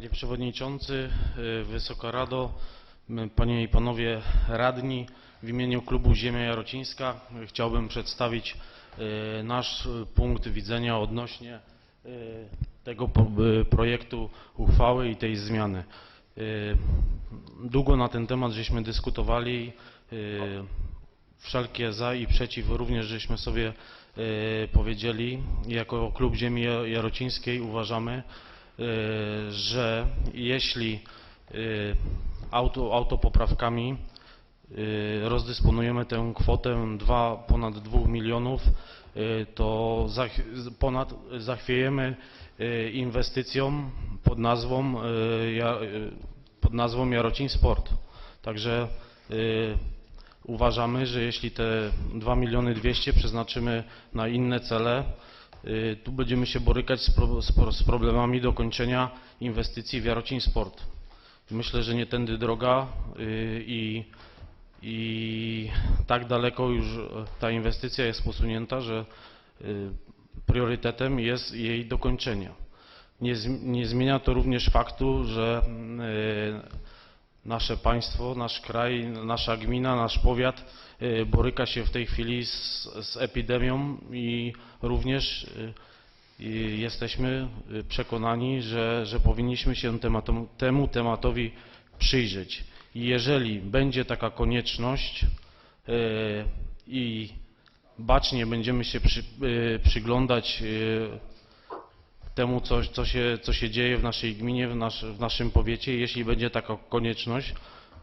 Panie Przewodniczący, y, Wysoka Rado, Panie i Panowie Radni, w imieniu klubu Ziemia Jarocińska chciałbym przedstawić y, nasz punkt widzenia odnośnie y, tego projektu uchwały i tej zmiany. Długo na ten temat żeśmy dyskutowali, wszelkie za i przeciw również żeśmy sobie powiedzieli. Jako klub Ziemi Ja- Jarocińskiej uważamy, że jeśli y, auto, autopoprawkami y, rozdysponujemy tę kwotę dwa, ponad 2 milionów, y, to zach, z- ponad zachwiejemy y, inwestycją pod nazwą, y, y, pod nazwą Jarocin Sport. Także y, uważamy, że jeśli te 2 miliony 200 przeznaczymy na inne cele, y, tu będziemy się borykać z, pro, z, pro- z problemami dokończenia inwestycji w Jarocin Sport. Myślę, że nie tędy droga y, i, i tak daleko już e, ta inwestycja jest posunięta, że y, priorytetem jest jej dokończenie. Nie, nie zmienia to również faktu, że y, nasze państwo, nasz kraj, nasza gmina, nasz powiat y, boryka się w tej chwili z, z epidemią i również y, i jesteśmy y, przekonani, że, że powinniśmy się tematom, temu tematowi przyjrzeć. I jeżeli będzie taka konieczność y, i bacznie będziemy się przy, y, przyglądać y, temu, co, co, się, co się dzieje w naszej gminie, w, nasz, w naszym powiecie, jeśli będzie taka konieczność,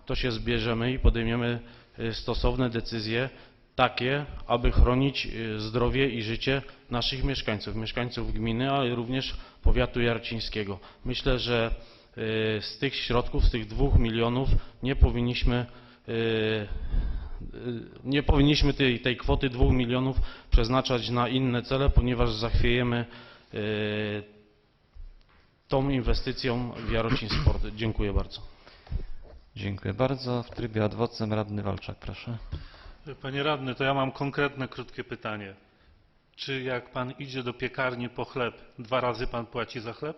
to się zbierzemy i podejmiemy y, stosowne decyzje takie, aby chronić y, zdrowie i życie naszych mieszkańców, mieszkańców gminy, ale również powiatu jarcińskiego. Myślę, że y, z tych środków, z tych dwóch milionów nie powinniśmy nie powinniśmy tej, tej kwoty dwóch milionów przeznaczać na inne cele, ponieważ zachwiejemy tą inwestycją w Jarocin Sport. Dziękuję bardzo. Dziękuję bardzo. W trybie ad vocem radny Walczak, proszę. Panie radny, to ja mam konkretne, krótkie pytanie. Czy jak pan idzie do piekarni po chleb, dwa razy pan płaci za chleb?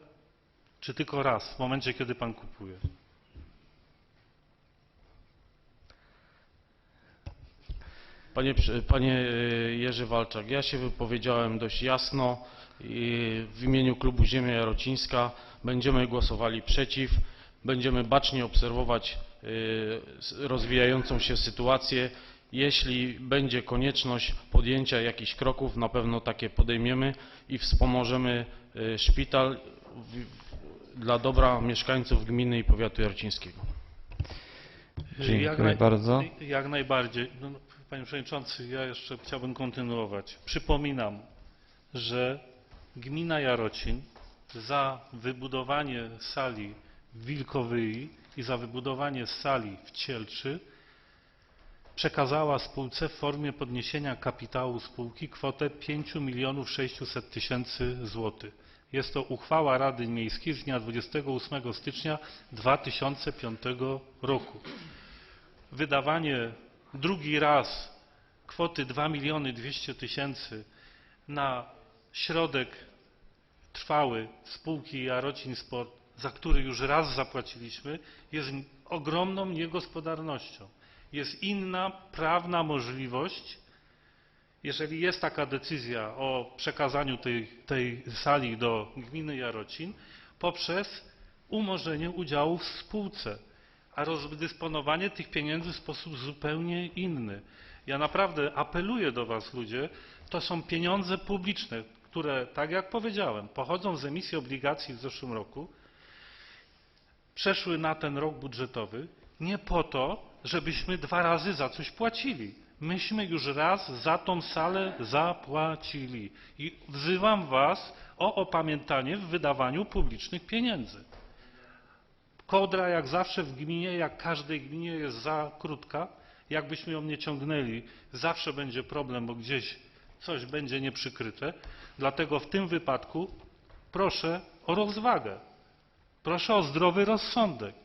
Czy tylko raz, w momencie, kiedy pan kupuje? Panie, panie y, Jerzy Walczak, ja się wypowiedziałem dość jasno i w imieniu klubu Ziemia Jarocińska będziemy głosowali przeciw, będziemy bacznie obserwować y, rozwijającą się sytuację. Jeśli będzie konieczność podjęcia jakichś kroków, na pewno takie podejmiemy i wspomożemy y, szpital dla dobra mieszkańców gminy i powiatu jarocińskiego. Dziękuję jak naj- bardzo. Jak najbardziej. No, no, panie Przewodniczący, ja jeszcze chciałbym kontynuować. Przypominam, że gmina Jarocin za wybudowanie sali w Wilkowyi i za wybudowanie sali w Cielczy przekazała spółce w formie podniesienia kapitału spółki kwotę 5 milionów 600 tysięcy złotych. Jest to uchwała Rady Miejskiej z dnia 28 stycznia 2005 roku. Wydawanie drugi raz kwoty 2 miliony 200 tysięcy na środek trwały spółki Jarocin Sport, za który już raz zapłaciliśmy, jest ogromną niegospodarnością. Jest inna prawna możliwość, jeżeli jest taka decyzja o przekazaniu tej, tej sali do gminy Jarocin, poprzez umorzenie udziału w spółce, a rozdysponowanie tych pieniędzy w sposób zupełnie inny. Ja naprawdę apeluję do Was, ludzie, to są pieniądze publiczne, które, tak jak powiedziałem, pochodzą z emisji obligacji w zeszłym roku, przeszły na ten rok budżetowy nie po to, żebyśmy dwa razy za coś płacili. Myśmy już raz za tą salę zapłacili i wzywam Was o opamiętanie w wydawaniu publicznych pieniędzy. Kołdra jak zawsze w gminie, jak każdej gminie jest za krótka. Jakbyśmy ją nie ciągnęli, zawsze będzie problem, bo gdzieś coś będzie nieprzykryte. Dlatego w tym wypadku proszę o rozwagę. Proszę o zdrowy rozsądek.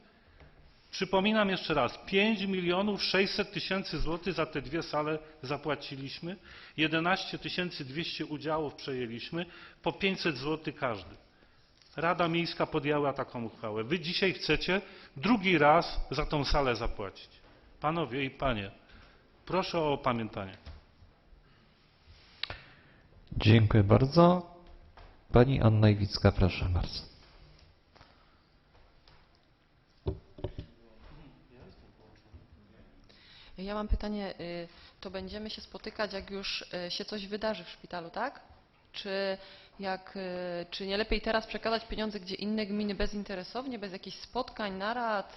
Przypominam jeszcze raz, 5 milionów 600 tysięcy złotych za te dwie sale zapłaciliśmy, 11 200 udziałów przejęliśmy, po 500 złotych każdy. Rada Miejska podjęła taką uchwałę. Wy dzisiaj chcecie drugi raz za tą salę zapłacić. Panowie i panie, proszę o opamiętanie. Dziękuję bardzo. Pani Anna Iwicka, proszę bardzo. Ja mam pytanie, y, to będziemy się spotykać, jak już y, się coś wydarzy w szpitalu, tak? Czy, jak, y, czy nie lepiej teraz przekazać pieniądze, gdzie inne gminy bezinteresownie, bez jakichś spotkań, narad,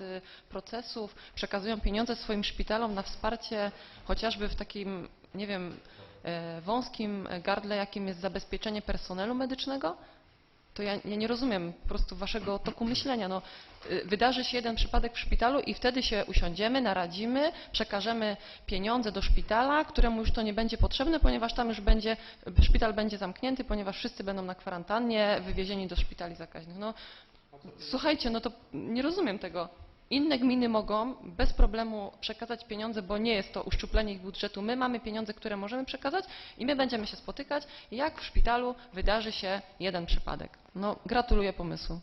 procesów, przekazują pieniądze swoim szpitalom na wsparcie chociażby w takim, nie wiem, wąskim gardle, jakim jest zabezpieczenie personelu medycznego? to ja, ja nie rozumiem po prostu waszego toku myślenia. No, y, wydarzy się jeden przypadek w szpitalu i wtedy się usiądziemy, naradzimy, przekażemy pieniądze do szpitala, któremu już to nie będzie potrzebne, ponieważ tam już będzie, szpital będzie zamknięty, ponieważ wszyscy będą na kwarantannie, wywiezieni do szpitali zakaźnych. No, słuchajcie, no to nie rozumiem tego. Inne gminy mogą bez problemu przekazać pieniądze, bo nie jest to uszczuplenie ich budżetu. My mamy pieniądze, które możemy przekazać i my będziemy się spotykać, jak w szpitalu wydarzy się jeden przypadek. No, gratuluję pomysłu.